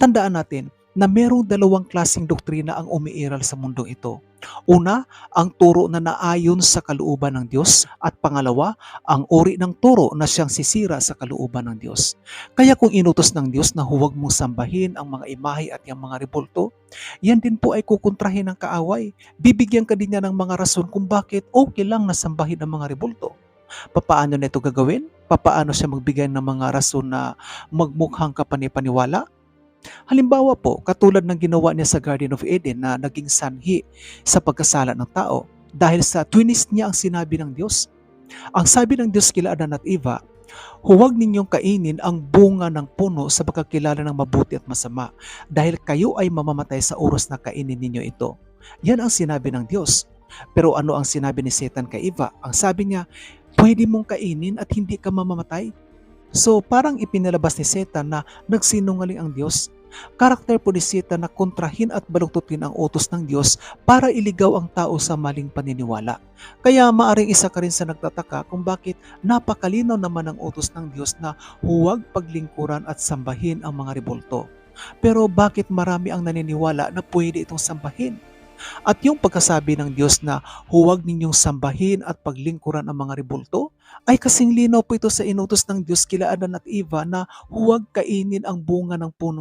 Tandaan natin na merong dalawang klaseng doktrina ang umiiral sa mundong ito. Una, ang turo na naayon sa kalooban ng Diyos at pangalawa, ang uri ng turo na siyang sisira sa kalooban ng Diyos. Kaya kung inutos ng Diyos na huwag mong sambahin ang mga imahe at yung mga rebulto, yan din po ay kukontrahin ng kaaway. Bibigyan ka din niya ng mga rason kung bakit okay lang na sambahin ang mga rebulto. Papaano na ito gagawin? Papaano siya magbigay ng mga rason na magmukhang kapanipaniwala? Halimbawa po, katulad ng ginawa niya sa Garden of Eden na naging sanhi sa pagkasala ng tao dahil sa twinist niya ang sinabi ng Diyos. Ang sabi ng Diyos kila Adan at Eva, huwag ninyong kainin ang bunga ng puno sa pagkakilala ng mabuti at masama dahil kayo ay mamamatay sa oras na kainin ninyo ito. Yan ang sinabi ng Diyos. Pero ano ang sinabi ni Satan kay Eva? Ang sabi niya, pwede mong kainin at hindi ka mamamatay. So parang ipinalabas ni Satan na nagsinungaling ang Diyos. Karakter po ni Satan na kontrahin at baluktutin ang utos ng Diyos para iligaw ang tao sa maling paniniwala. Kaya maaring isa ka rin sa nagtataka kung bakit napakalinaw naman ang utos ng Diyos na huwag paglingkuran at sambahin ang mga rebulto. Pero bakit marami ang naniniwala na pwede itong sambahin? At yung pagkasabi ng Diyos na huwag ninyong sambahin at paglingkuran ang mga rebulto, ay kasing linaw po ito sa inutos ng Diyos kila Adan at Eva na huwag kainin ang bunga ng puno